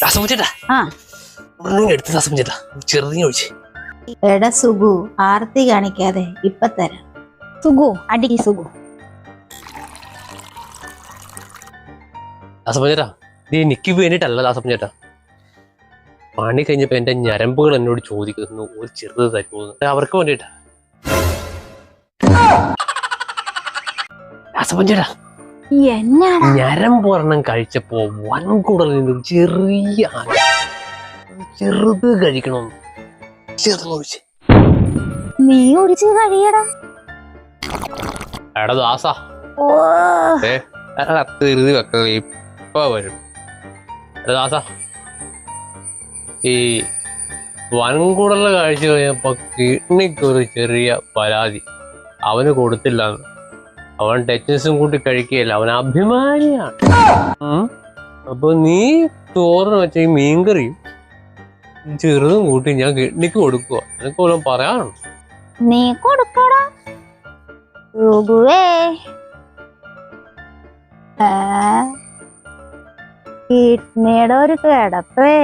ദാസമുച്ചേട്ടാ ആ. ഒന്നും എടുത്ത് ചേട്ടാ ചെറുതിനെ ഒഴിച്ച് എടാ സുഗു ആർത്തി കാണിക്കാതെ ഇപ്പൊ തരാം. സുഗു അടിക്ക് സുഗു. ദാസമുച്ചേട്ടാ നീ എനിക്ക് വേണ്ടിയിട്ടല്ല ചേട്ടാ പണി കഴിഞ്ഞപ്പോ എന്റെ ഞരമ്പുകൾ എന്നോട് ചോദിക്കുന്നു ഒരു ചെറുത് തരുമോ? അവർക്ക് വേണ്ടിയിട്ടാ ദാസമുച്ചേട്ടാ എന്നാടാ ഞരമ്പൊരെണ്ണം കഴിച്ചപ്പോ വൻകുടലിൽ നിന്ന് ഒരു ചെറിയ. ചെറുത് കഴിക്കണം. ചെറുത് ഒഴിച്ച് നീ ഒരു കഴിയടാ. എടാ ദാസ. ഓ. തിരുതി വെക്കുക ഇപ്പൊ വരും. എടാ ദാസാ. ഈ വൻകുടൽ കഴിച്ചു കഴിഞ്ഞപ്പോ കിഡ്നിക്ക് ഒരു ചെറിയ പരാതി. അവന് കൊടുത്തില്ല അവൻ ടെച്ചസും കൂട്ടി കഴിക്കുകയല്ല അവൻ അഭിമാനിയാണ്. അപ്പൊ നീ ചോറിന് വെച്ച ഈ മീൻകറിയും ചെറുതും കൂട്ടി ഞാൻ കിഡ്നിക്ക് കൊടുക്കുക എനിക്ക് പോലും നീ കൊടുക്കടാ. കിഡ്നിയുടെ ഒരു കിടപ്പേ.